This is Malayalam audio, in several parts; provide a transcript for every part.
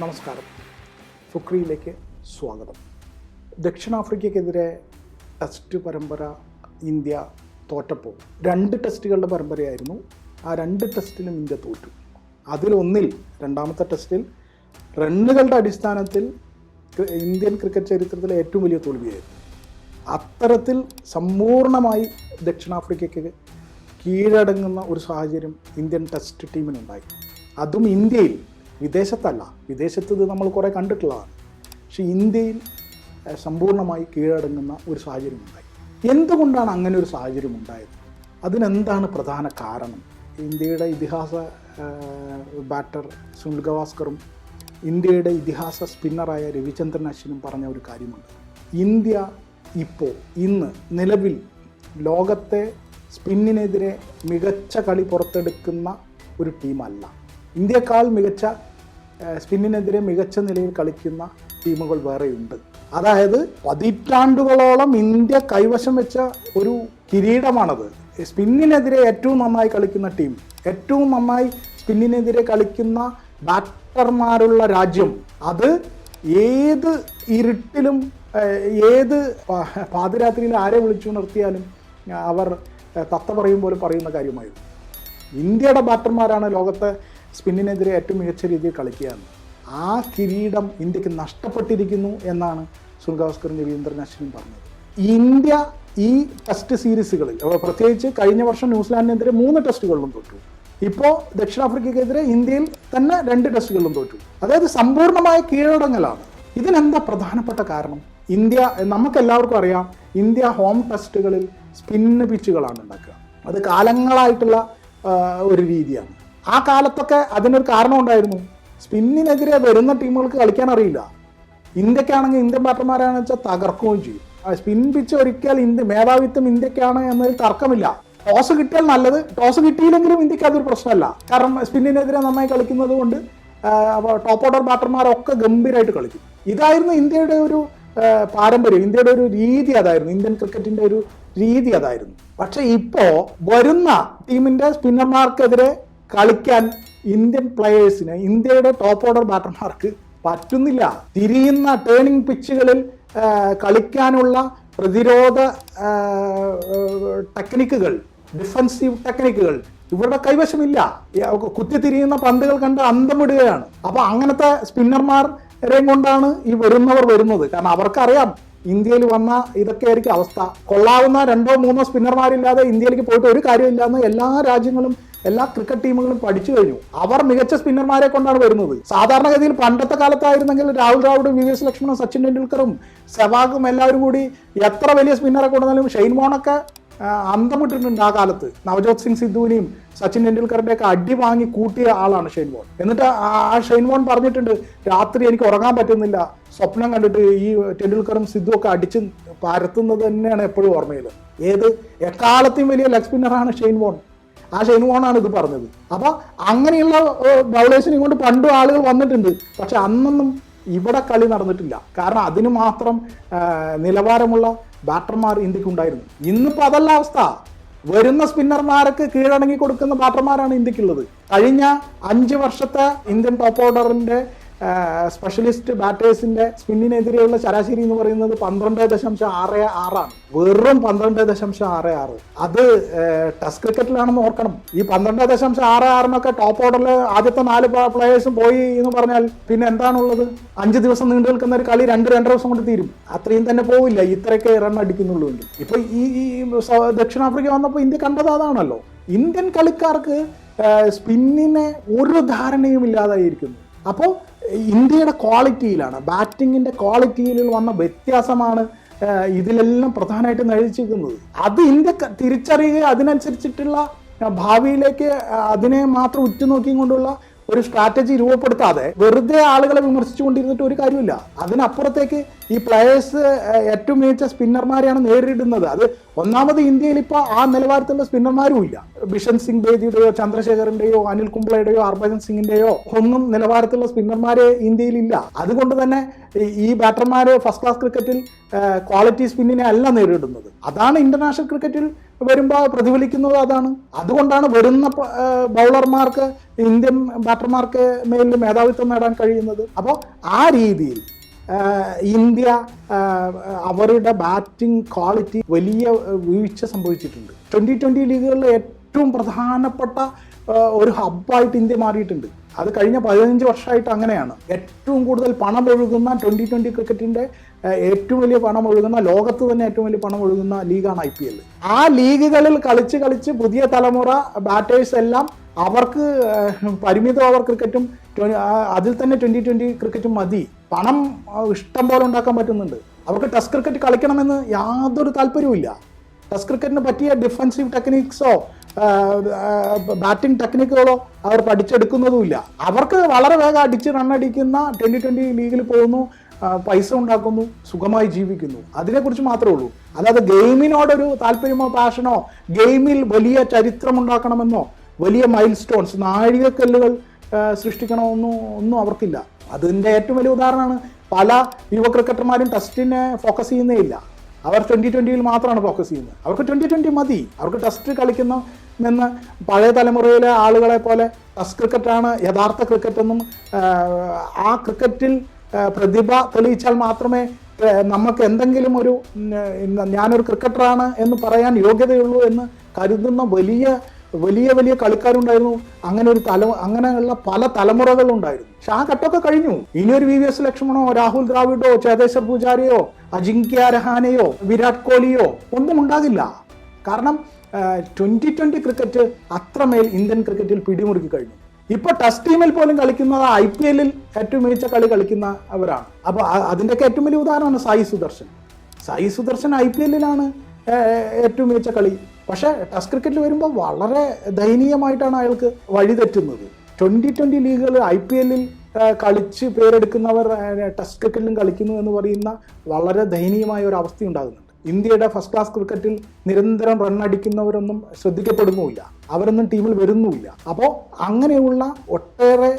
നമസ്കാരം. ഫുക്രിയിലേക്ക് സ്വാഗതം. ദക്ഷിണാഫ്രിക്കയ്ക്കെതിരെ ടെസ്റ്റ് പരമ്പര ഇന്ത്യ തോറ്റപ്പോൾ രണ്ട് ടെസ്റ്റുകളുടെ പരമ്പരയായിരുന്നു. ആ രണ്ട് ടെസ്റ്റിലും ഇന്ത്യ തോറ്റു. അതിലൊന്നിൽ രണ്ടാമത്തെ ടെസ്റ്റിൽ റണ്ണുകളുടെ അടിസ്ഥാനത്തിൽ ഇന്ത്യൻ ക്രിക്കറ്റ് ചരിത്രത്തിലെ ഏറ്റവും വലിയ തോൽവിയായിരുന്നു. അത്തരത്തിൽ സമ്പൂർണമായി ദക്ഷിണാഫ്രിക്കയ്ക്ക് കീഴടങ്ങുന്ന ഒരു സാഹചര്യം ഇന്ത്യൻ ടെസ്റ്റ് ടീമിനുണ്ടായി അതും ഇന്ത്യയിൽ വിദേശത്തല്ല. വിദേശത്ത് ഇത് നമ്മൾ കുറേ കണ്ടിട്ടുള്ളതാണ്. പക്ഷെ ഇന്ത്യയിൽ സമ്പൂർണമായി കീഴടങ്ങുന്ന ഒരു സാഹചര്യം ഉണ്ടായി എന്തുകൊണ്ടാണ് അങ്ങനെ ഒരു സാഹചര്യം ഉണ്ടായത് അതിനെന്താണ് പ്രധാന കാരണം? ഇന്ത്യയുടെ ഇതിഹാസ ബാറ്റർ സുനിൽ ഗവാസ്കറും ഇന്ത്യയുടെ ഇതിഹാസ സ്പിന്നറായ രവിചന്ദ്രൻ അശ്വിനും പറഞ്ഞ ഒരു കാര്യമുണ്ട്. ഇന്ത്യ ഇപ്പോൾ ഇന്ന് നിലവിൽ ലോകത്തെ സ്പിന്നിനെതിരെ മികച്ച കളി പുറത്തെടുക്കുന്ന ഒരു ടീമല്ല. ഇന്ത്യക്കാൾ മികച്ച സ്പിന്നിനെതിരെ മികച്ച നിലയിൽ കളിക്കുന്ന ടീമുകൾ വേറെയുണ്ട്. അതായത് പതിറ്റാണ്ടുകളോളം ഇന്ത്യ കൈവശം വെച്ച ഒരു കിരീടമാണത്. സ്പിന്നിനെതിരെ ഏറ്റവും നന്നായി കളിക്കുന്ന ടീം ഏറ്റവും നന്നായി സ്പിന്നിനെതിരെ കളിക്കുന്ന ബാറ്റർമാരുള്ള രാജ്യം അത് ഏത് ഇരുട്ടിലും ഏത് പാതിരാത്രിയിൽ ആരെ വിളിച്ചു നിർത്തിയാലും അവർ തത്ത പറയും പോലെ പറയുന്ന കാര്യമായിരുന്നു. ഇന്ത്യയുടെ ബാറ്റർമാരാണ് ലോകത്തെ സ്പിന്നിനെതിരെ ഏറ്റവും മികച്ച രീതിയിൽ കളിക്കുകയാണ്. ആ കിരീടം ഇന്ത്യയ്ക്ക് നഷ്ടപ്പെട്ടിരിക്കുന്നു എന്നാണ് സുനിൽ ഗവാസ്കറും രവീന്ദ്രൻ അശ്വിനും പറഞ്ഞത്. ഇന്ത്യ ഈ ടെസ്റ്റ് സീരീസുകളിൽ പ്രത്യേകിച്ച് കഴിഞ്ഞ വർഷം ന്യൂസിലാൻഡിനെതിരെ മൂന്ന് ടെസ്റ്റുകളിലും തോറ്റു. ഇപ്പോൾ ദക്ഷിണാഫ്രിക്കയ്ക്കെതിരെ ഇന്ത്യയിൽ തന്നെ രണ്ട് ടെസ്റ്റുകളിലും തോറ്റു. അതായത് സമ്പൂർണമായ കീഴടങ്ങലാണ്. ഇതിനെന്താ പ്രധാനപ്പെട്ട കാരണം? ഇന്ത്യ നമുക്കെല്ലാവർക്കും അറിയാം ഇന്ത്യ ഹോം ടെസ്റ്റുകളിൽ സ്പിന്ന് പിച്ചുകളാണ് ഉണ്ടാക്കുക. അത് കാലങ്ങളായിട്ടുള്ള ഒരു രീതിയാണ്. ആ കാലത്തൊക്കെ അതിനൊരു കാരണം ഉണ്ടായിരുന്നു. സ്പിന്നിനെതിരെ വരുന്ന ടീമുകൾക്ക് കളിക്കാൻ അറിയില്ല. ഇന്ത്യക്കാണെങ്കിൽ ഇന്ത്യൻ ബാറ്റർമാരാണെന്ന് വെച്ചാൽ തകർക്കുകയും ചെയ്യും. സ്പിൻ പിച്ച് ഒരിക്കൽ ഇന്ത്യ മേധാവിത്വം ഇന്ത്യക്കാണ് എന്നതിൽ തർക്കമില്ല. ടോസ് കിട്ടിയാൽ നല്ലത്. ടോസ് കിട്ടിയില്ലെങ്കിലും ഇന്ത്യയ്ക്ക് അതൊരു പ്രശ്നമല്ല. കാരണം സ്പിന്നിനെതിരെ നന്നായി കളിക്കുന്നത് കൊണ്ട് ടോപ്പ് ഓർഡർ ബാറ്റർമാരൊക്കെ ഗംഭീരമായിട്ട് കളിക്കും. ഇതായിരുന്നു ഇന്ത്യയുടെ ഒരു പാരമ്പര്യം. ഇന്ത്യയുടെ ഒരു രീതി അതായിരുന്നു. ഇന്ത്യൻ ക്രിക്കറ്റിന്റെ ഒരു രീതി അതായിരുന്നു. പക്ഷെ ഇപ്പോ വരുന്ന ടീമിന്റെ സ്പിന്നർമാർക്കെതിരെ കളിക്കാൻ ഇന്ത്യൻ പ്ലെയേഴ്സിന് ഇന്ത്യയുടെ ടോപ്പ് ഓർഡർ ബാറ്റർമാർക്ക് പറ്റുന്നില്ല. തിരിയുന്ന ടേണിംഗ് പിച്ചുകളിൽ കളിക്കാനുള്ള പ്രതിരോധ ടെക്നിക്കുകൾ ഡിഫൻസീവ് ടെക്നിക്കുകൾ ഇവരുടെ കൈവശമില്ല. കുത്തി തിരിയുന്ന പന്തുകൾ കണ്ട് അന്തമിടുകയാണ്. അപ്പൊ അങ്ങനത്തെ സ്പിന്നർമാരെയും കൊണ്ടാണ് ഈ വരുന്നവർ വരുന്നത്. കാരണം അവർക്കറിയാം ഇന്ത്യയിൽ വന്ന ഇതൊക്കെ ആയിരിക്കും അവസ്ഥ. കൊള്ളാവുന്ന രണ്ടോ മൂന്നോ സ്പിന്നർമാരില്ലാതെ ഇന്ത്യയിലേക്ക് പോയിട്ട് ഒരു കാര്യമില്ല എന്ന് എല്ലാ രാജ്യങ്ങളും എല്ലാ ക്രിക്കറ്റ് ടീമുകളും പഠിച്ചു കഴിഞ്ഞു. അവർ മികച്ച സ്പിന്നർമാരെ കൊണ്ടാണ് വരുന്നത്. സാധാരണഗതിയിൽ പണ്ടത്തെ കാലത്തായിരുന്നെങ്കിൽ രാഹുൽ ദ്രാവിഡ് വി എസ് ലക്ഷ്മണും സച്ചിൻ ടെണ്ടുൽക്കറും സെവാഗും എല്ലാവരും കൂടി എത്ര വലിയ സ്പിന്നറെ കൊണ്ടുവന്നാലും ഷെയ്ൻ മോണൊക്കെ അന്തമിട്ടിട്ടുണ്ട് ആ കാലത്ത്. നവജോത് സിംഗ് സിദ്ധുവിനെയും സച്ചിൻ ടെണ്ടുൽക്കറിന്റെ ഒക്കെ അടി വാങ്ങി കൂട്ടിയ ആളാണ് ഷെയ്ൻ വോൺ എന്നിട്ട് ആ ആ ഷെയ്ൻ വോൺ പറഞ്ഞിട്ടുണ്ട് രാത്രി എനിക്ക് ഉറങ്ങാൻ പറ്റുന്നില്ല. സ്വപ്നം കണ്ടിട്ട് ഈ ടെണ്ടുൽക്കറും സിദ്ധുവും ഒക്കെ അടിച്ച് പരത്തുന്നത് തന്നെയാണ് എപ്പോഴും ഓർമ്മയിൽ ഏത്? എക്കാലത്തെയും വലിയ ലെഗ് സ്പിന്നറാണ് ഷെയ്ൻ വോൺ ആ ഷെയ്ൻ വോണാണ് ഇത് പറഞ്ഞത്. അപ്പൊ അങ്ങനെയുള്ള ബൗളേഴ്സിനെ കൊണ്ട് പണ്ടും ആളുകൾ വന്നിട്ടുണ്ട്. പക്ഷെ അന്നൊന്നും ഇവിടെ കളി നടന്നിട്ടില്ല. കാരണം അതിന് മാത്രം നിലവാരമുള്ള ബാറ്റർമാർ ഇന്ത്യയ്ക്ക് ഉണ്ടായിരുന്നു ഇന്നിപ്പോ അതല്ല അവസ്ഥ. വരുന്ന സ്പിന്നർമാർക്ക് കീഴടങ്ങി കൊടുക്കുന്ന ബാറ്റർമാരാണ് ഇന്ത്യക്കുള്ളത്. കഴിഞ്ഞ അഞ്ച് വർഷത്തെ ഇന്ത്യൻ ടോപ്പ് ഓർഡറിന്റെ സ്പെഷ്യലിസ്റ്റ് ബാറ്റേഴ്സിന്റെ സ്പിന്നിനെതിരെയുള്ള ശരാശരി എന്ന് പറയുന്നത് പന്ത്രണ്ട് ദശാംശം ആറ് ആറാണ്. വെറും പന്ത്രണ്ട് ദശാംശം ആറ് ആറ്. അത് ടെസ്റ്റ് ക്രിക്കറ്റിലാണെന്ന് ഓർക്കണം. ഈ പന്ത്രണ്ട് ദശാംശം ആറ് ആറിനൊക്കെ ടോപ്പ് ഓർഡറിൽ ആദ്യത്തെ നാല് പ്ലേയേഴ്സും പോയി എന്ന് പറഞ്ഞാൽ പിന്നെ എന്താണുള്ളത്? അഞ്ച് ദിവസം നീണ്ടു നിൽക്കുന്ന ഒരു കളി രണ്ട് രണ്ടര ദിവസം കൊണ്ട് തീരും. അത്രയും തന്നെ പോവില്ല. ഇത്രയൊക്കെ റൺ അടിക്കുന്നുള്ളൂ ഇപ്പൊ ഈ ദക്ഷിണാഫ്രിക്ക വന്നപ്പോൾ ഇന്ത്യ കണ്ടത് അതാണല്ലോ. ഇന്ത്യൻ കളിക്കാർക്ക് സ്പിന്നിനെ ഒരു ധാരണയും ഇല്ലാതായിരിക്കുന്നു അപ്പോൾ ഇന്ത്യയുടെ ക്വാളിറ്റിയിലാണ് ബാറ്റിങ്ങിന്റെ ക്വാളിറ്റിയിൽ വന്ന വ്യത്യാസമാണ് ഇതിലെല്ലാം പ്രധാനമായിട്ട് നഴിച്ചിരിക്കുന്നത് അത് ഇന്ത്യ തിരിച്ചറിയുകയും അതിനനുസരിച്ചിട്ടുള്ള ഭാവിയിലേക്ക് അതിനെ മാത്രം ഉറ്റുനോക്കിക്കൊണ്ടുള്ള ഒരു സ്ട്രാറ്റജി രൂപപ്പെടുത്താതെ വെറുതെ ആളുകളെ വിമർശിച്ചുകൊണ്ടിരുന്നിട്ട് ഒരു കാര്യമില്ല. അതിനപ്പുറത്തേക്ക് ഈ പ്ലെയേഴ്സ് ഏറ്റവും മികച്ച സ്പിന്നർമാരെയാണ് നേരിടുന്നത്. അത് ഒന്നാമത് ഇന്ത്യയിൽ ഇപ്പോൾ ആ നിലവാരത്തിലുള്ള സ്പിന്നർമാരും ഇല്ല. ബിഷൻ സിംഗ് ബേദിയുടെയോ ചന്ദ്രശേഖറിന്റെയോ അനിൽ കുംബ്ലയുടെയോ ഹർഭജൻ സിംഗിന്റെയോ ഒന്നും നിലവാരത്തിലുള്ള സ്പിന്നർമാരെ ഇന്ത്യയിൽ ഇല്ല. അതുകൊണ്ട് തന്നെ ഈ ബാറ്റർമാര് ഫസ്റ്റ് ക്ലാസ് ക്രിക്കറ്റിൽ ക്വാളിറ്റി സ്പിന്നിനെ അല്ല നേരിടുന്നത്. അതാണ് ഇന്റർനാഷണൽ ക്രിക്കറ്റിൽ വരുമ്പോൾ പ്രതിഫലിക്കുന്നത് അതാണ്. അതുകൊണ്ടാണ് വരുന്ന ബൗളർമാർക്ക് ഇന്ത്യൻ ബാറ്റർമാർക്ക് മേലിൽ മേധാവിത്വം നേടാൻ കഴിയുന്നത്. അപ്പോൾ ആ രീതിയിൽ ഇന്ത്യ അവരുടെ ബാറ്റിംഗ് ക്വാളിറ്റി വലിയ വീഴ്ച സംഭവിച്ചിട്ടുണ്ട്. ട്വന്റി ട്വന്റി ലീഗുകളിൽ ഏറ്റവും പ്രധാനപ്പെട്ട ഒരു ഹബ്ബായിട്ട് ഇന്ത്യ മാറിയിട്ടുണ്ട്. അത് കഴിഞ്ഞ പതിനഞ്ച് വർഷമായിട്ട് അങ്ങനെയാണ്. ഏറ്റവും കൂടുതൽ പണം ഒഴുകുന്ന ട്വന്റി ട്വന്റി ക്രിക്കറ്റിന്റെ ഏറ്റവും വലിയ പണം ഒഴുകുന്ന ലോകത്ത് തന്നെ ഏറ്റവും വലിയ പണം ഒഴുകുന്ന ലീഗാണ് ഐ പി എൽ ആ ലീഗുകളിൽ കളിച്ച് കളിച്ച് പുതിയ തലമുറ ബാറ്റേഴ്സ് എല്ലാം അവർക്ക് പരിമിത ഓവർ ക്രിക്കറ്റും അതിൽ തന്നെ ട്വന്റി ട്വന്റി ക്രിക്കറ്റും മതി. പണം ഇഷ്ടം പോലെ ഉണ്ടാക്കാൻ പറ്റുന്നുണ്ട്. അവർക്ക് ടെസ്റ്റ് ക്രിക്കറ്റ് കളിക്കണമെന്ന് യാതൊരു താല്പര്യവുമില്ല. ടെസ്റ്റ് ക്രിക്കറ്റിന് പറ്റിയ ഡിഫൻസീവ് ടെക്നിക്സോ ബാറ്റിംഗ് ടെക്നിക്കുകളോ അവർ പഠിച്ചെടുക്കുന്നതുമില്ല. അവർക്ക് വളരെ വേഗം അടിച്ച് റണ്ണടിക്കുന്ന ട്വന്റി ട്വന്റി ലീഗിൽ പോകുന്നു പൈസ ഉണ്ടാക്കുന്നു സുഖമായി ജീവിക്കുന്നു. അതിനെക്കുറിച്ച് മാത്രമേ ഉള്ളൂ. അല്ലാതെ ഗെയിമിനോടൊരു താല്പര്യമോ പാഷനോ ഗെയിമിൽ വലിയ ചരിത്രം ഉണ്ടാക്കണമെന്നോ വലിയ മൈൽ സ്റ്റോൺസ് നാഴികക്കല്ലുകൾ സൃഷ്ടിക്കണമെന്നോ ഒന്നും അവർക്കില്ല. അതിന്റെ ഏറ്റവും വലിയ ഉദാഹരണമാണ് പല യുവ ക്രിക്കറ്റർമാരും ടെസ്റ്റിനെ ഫോക്കസ് ചെയ്യുന്നേ ഇല്ല. അവർ ട്വന്റി ട്വന്റിയിൽ മാത്രമാണ് ഫോക്കസ് ചെയ്യുന്നത്. അവർക്ക് ട്വന്റി ട്വന്റി മതി. അവർക്ക് ടെസ്റ്റ് കളിക്കുന്ന നിന്ന് പഴയ തലമുറയിലെ ആളുകളെ പോലെ ടെസ്റ്റ് ക്രിക്കറ്റാണ് യഥാർത്ഥ ക്രിക്കറ്റെന്നും ആ ക്രിക്കറ്റിൽ പ്രതിഭ തെളിയിച്ചാൽ മാത്രമേ നമുക്ക് എന്തെങ്കിലും ഒരു ഞാനൊരു ക്രിക്കറ്ററാണ് എന്ന് പറയാൻ യോഗ്യതയുള്ളൂ എന്ന് കരുതുന്ന വലിയ വലിയ വലിയ കളിക്കാരുണ്ടായിരുന്നു. അങ്ങനെ ഒരു തല അങ്ങനെയുള്ള പല തലമുറകളുണ്ടായിരുന്നു പക്ഷെ ആ ഘട്ടമൊക്കെ കഴിഞ്ഞു. ഇനിയൊരു വി വി എസ് ലക്ഷ്മണോ രാഹുൽ ദ്രാവിഡോ ചേതേശ്വർ പൂജാരിയോ അജിങ്ക്യ രഹാനെയോ വിരാട് കോഹ്ലിയോ ഒന്നും ഉണ്ടാകില്ല. കാരണം ട്വന്റി ട്വന്റി ക്രിക്കറ്റ് അത്രമേൽ ഇന്ത്യൻ ക്രിക്കറ്റിൽ പിടിമുറുക്കി കഴിഞ്ഞു. ഇപ്പൊ ടെസ്റ്റ് ടീമിൽ പോലും കളിക്കുന്നത് ഐ പി എല്ലിൽ ഏറ്റവും മികച്ച കളി കളിക്കുന്ന അവരാണ്. അപ്പൊ അതിന്റെയൊക്കെ ഏറ്റവും വലിയ ഉദാഹരണമാണ് സായി സുദർശൻ. സായി സുദർശൻ ഐ പി എല്ലിലാണ് ഏറ്റവും മികച്ച കളി. പക്ഷേ ടെസ്റ്റ് ക്രിക്കറ്റിൽ വരുമ്പോൾ വളരെ ദയനീയമായിട്ടാണ് അയാൾക്ക് വഴി തെറ്റുന്നത് ട്വന്റി ട്വന്റി ലീഗുകൾ ഐ പി എല്ലിൽ കളിച്ച് പേരെടുക്കുന്നവർ ടെസ്റ്റ് ക്രിക്കറ്റിലും കളിക്കുന്നു എന്ന് പറയുന്ന വളരെ ദയനീയമായ ഒരു അവസ്ഥ ഉണ്ടാകുന്നുണ്ട് ഇന്ത്യയുടെ ഫസ്റ്റ് ക്ലാസ് ക്രിക്കറ്റിൽ നിരന്തരം റൺ അടിക്കുന്നവരൊന്നും ശ്രദ്ധിക്കപ്പെടുന്നുമില്ല. അവരൊന്നും ടീമിൽ വരുന്നുമില്ല. അപ്പോൾ അങ്ങനെയുള്ള ഒട്ടേറെ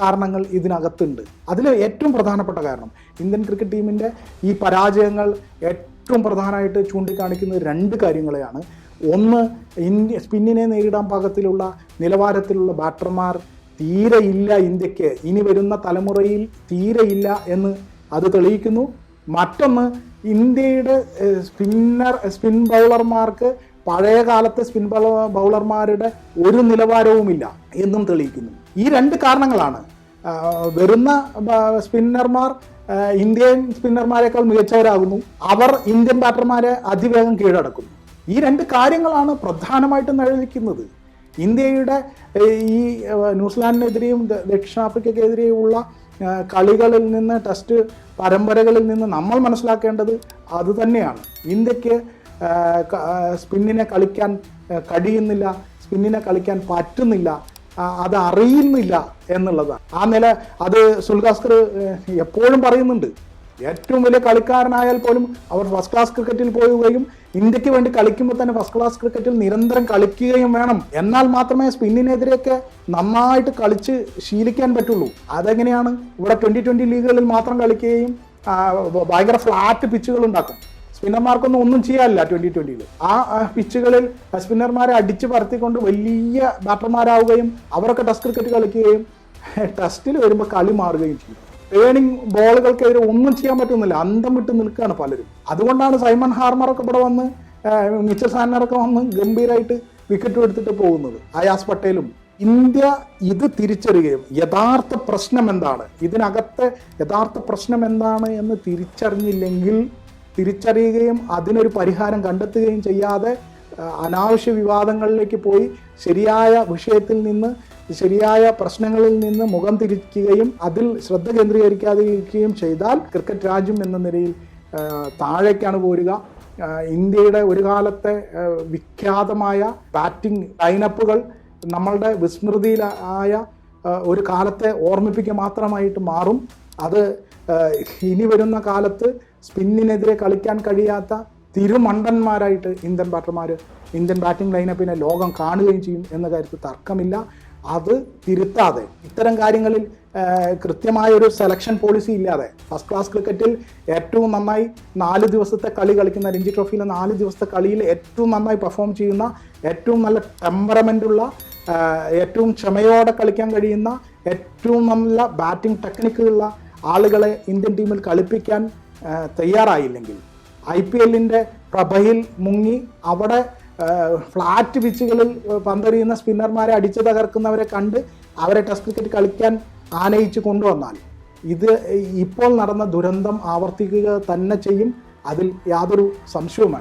കാരണങ്ങൾ ഇതിനകത്തുണ്ട്. അതിൽ ഏറ്റവും പ്രധാനപ്പെട്ട കാരണം ഇന്ത്യൻ ക്രിക്കറ്റ് ടീമിന്റെ ഈ പരാജയങ്ങൾ ഏറ്റവും പ്രധാനമായിട്ട് ചൂണ്ടിക്കാണിക്കുന്നത് രണ്ട് കാര്യങ്ങളെയാണ്. ഒന്ന് ഇന്ത്യ സ്പിന്നിനെ നേരിടാൻ പാകത്തിലുള്ള നിലവാരത്തിലുള്ള ബാറ്റർമാർ തീരെ ഇല്ല ഇന്ത്യയ്ക്ക്. ഇനി വരുന്ന തലമുറയിൽ തീരെ ഇല്ല എന്ന് അത് തെളിയിക്കുന്നു. മറ്റൊന്ന് ഇന്ത്യയുടെ സ്പിന്നർ സ്പിൻ ബൗളർമാർക്ക് പഴയ കാലത്തെ സ്പിൻ ബൗളർമാരുടെ ഒരു നിലവാരവുമില്ല എന്നും തെളിയിക്കുന്നു. ഈ രണ്ട് കാരണങ്ങളാണ്. വരുന്ന സ്പിന്നർമാർ ഇന്ത്യൻ സ്പിന്നർമാരെക്കാൾ മികച്ചവരാകുന്നു. അവർ ഇന്ത്യൻ ബാറ്റർമാരെ അതിവേഗം കീഴടക്കുന്നു ഈ രണ്ട് കാര്യങ്ങളാണ് പ്രധാനമായിട്ടും നിഴലിക്കുന്നത്. ഇന്ത്യയുടെ ഈ ന്യൂസിലാൻഡിനെതിരെയും ദക്ഷിണാഫ്രിക്കയ്ക്കെതിരെയുമുള്ള കളികളിൽ നിന്ന് ടെസ്റ്റ് പരമ്പരകളിൽ നിന്ന് നമ്മൾ മനസ്സിലാക്കേണ്ടത് അത് തന്നെയാണ്. ഇന്ത്യയ്ക്ക് സ്പിന്നിനെ കളിക്കാൻ കഴിയുന്നില്ല സ്പിന്നിനെ കളിക്കാൻ പറ്റുന്നില്ല അത് അറിയുന്നില്ല എന്നുള്ളതാണ്. ആ നില അത് സുൽഗാസ്കർ എപ്പോഴും പറയുന്നുണ്ട്. ഏറ്റവും വലിയ കളിക്കാരനായാൽ പോലും അവർ ഫസ്റ്റ് ക്ലാസ് ക്രിക്കറ്റിൽ പോവുകയും ഇന്ത്യയ്ക്ക് വേണ്ടി കളിക്കുമ്പോൾ തന്നെ ഫസ്റ്റ് ക്ലാസ് ക്രിക്കറ്റിൽ നിരന്തരം കളിക്കുകയും വേണം. എന്നാൽ മാത്രമേ സ്പിന്നിനെതിരെയൊക്കെ നന്നായിട്ട് കളിച്ച് ശീലിക്കാൻ പറ്റുള്ളൂ. അതെങ്ങനെയാണ്? ഇവിടെ ട്വന്റി ട്വന്റി ലീഗുകളിൽ മാത്രം കളിക്കുകയും ഭയങ്കര ഫ്ലാറ്റ് പിച്ചുകൾ ഉണ്ടാക്കും. സ്പിന്നർമാർക്കൊന്നും ഒന്നും ചെയ്യാനില്ല ട്വന്റി ട്വന്റിയിൽ ആ, പിച്ചുകളിൽ സ്പിന്നർമാരെ അടിച്ചു പറത്തിക്കൊണ്ട് വലിയ ബാറ്റർമാരാവുകയും അവരൊക്കെ ടെസ്റ്റ് ക്രിക്കറ്റ് കളിക്കുകയും ടെസ്റ്റിൽ വരുമ്പോൾ കളി മാറുകയും ചെയ്യും. ടേണിംഗ് ബോളുകൾക്കെതിരെ ഒന്നും ചെയ്യാൻ പറ്റുന്നില്ല. അന്തം വിട്ട് നിൽക്കുകയാണ് പലരും. അതുകൊണ്ടാണ് സൈമൺ ഹാർമറൊക്കെ ഇവിടെ വന്ന് മിച്ചൽ സാനറൊക്കെ വന്ന് ഗംഭീരമായിട്ട് വിക്കറ്റ് എടുത്തിട്ട് പോകുന്നത്. അയാസ് പട്ടേലും. ഇന്ത്യ ഇത് തിരിച്ചറിയുകയും യഥാർത്ഥ പ്രശ്നം എന്താണ്? ഇതിനകത്തെ യഥാർത്ഥ പ്രശ്നം എന്താണ് എന്ന് തിരിച്ചറിഞ്ഞില്ലെങ്കിൽ തിരിച്ചറിയുകയും അതിനൊരു പരിഹാരം കണ്ടെത്തുകയും ചെയ്യാതെ അനാവശ്യ വിവാദങ്ങളിലേക്ക് പോയി ശരിയായ വിഷയത്തിൽ നിന്ന് ശരിയായ പ്രശ്നങ്ങളിൽ നിന്ന് മുഖം തിരിക്കുകയും അതിൽ ശ്രദ്ധ കേന്ദ്രീകരിക്കാതിരിക്കുകയും ചെയ്താൽ ക്രിക്കറ്റ് രാജ്യം എന്ന നിലയിൽ താഴേക്കാണ് പോരുക. ഇന്ത്യയുടെ ഒരു കാലത്തെ വിഖ്യാതമായ ബാറ്റിംഗ് ലൈനപ്പുകൾ നമ്മളുടെ വിസ്മൃതിയിലായ ഒരു കാലത്തെ ഓർമ്മിപ്പിക്കുക മാത്രമായിട്ട് മാറും. അത് ഇനി വരുന്ന കാലത്ത് സ്പിന്നിനെതിരെ കളിക്കാൻ കഴിയാത്ത തിരുമണ്ടന്മാരായിട്ട് ഇന്ത്യൻ ബാറ്റർമാർ ഇന്ത്യൻ ബാറ്റിംഗ് ലൈനപ്പിനെ ലോകം കാണുകയും ചെയ്യും എന്ന കാര്യത്തിൽ തർക്കമില്ല. അത് തിരുത്താതെ. ഇത്തരം കാര്യങ്ങളിൽ കൃത്യമായ ഒരു സെലക്ഷൻ പോളിസി ഇല്ലാതെ. ഫസ്റ്റ് ക്ലാസ് ക്രിക്കറ്റിൽ ഏറ്റവും നന്നായി നാല് ദിവസത്തെ കളി കളിക്കുന്ന രഞ്ജി ട്രോഫിയിലെ നാല് ദിവസത്തെ കളിയിൽ ഏറ്റവും നന്നായി പെർഫോം ചെയ്യുന്ന ഏറ്റവും നല്ല ടെമ്പറമെന്റ് ഉള്ള ഏറ്റവും ക്ഷമയോടെ കളിക്കാൻ കഴിയുന്ന ഏറ്റവും നല്ല ബാറ്റിംഗ് ടെക്നിക്കുള്ള ആളുകളെ ഇന്ത്യൻ ടീമിൽ കളിപ്പിക്കാൻ തയ്യാറായില്ലെങ്കിൽ ഐ പി എല്ലിന്റെ പ്രഭയിൽ മുങ്ങി അവിടെ ഫ്ലാറ്റ് പിച്ചുകളിൽ പന്തെറിയുന്ന സ്പിന്നർമാരെ അടിച്ചു തകർക്കുന്നവരെ കണ്ട് അവരെ ടെസ്റ്റ് ക്രിക്കറ്റ് കളിക്കാൻ ആനയിച്ച് കൊണ്ടുവന്നാൽ ഇത് ഇപ്പോൾ നടന്ന ദുരന്തം ആവർത്തിക്കുക തന്നെ ചെയ്യും. അതിൽ യാതൊരു സംശയവും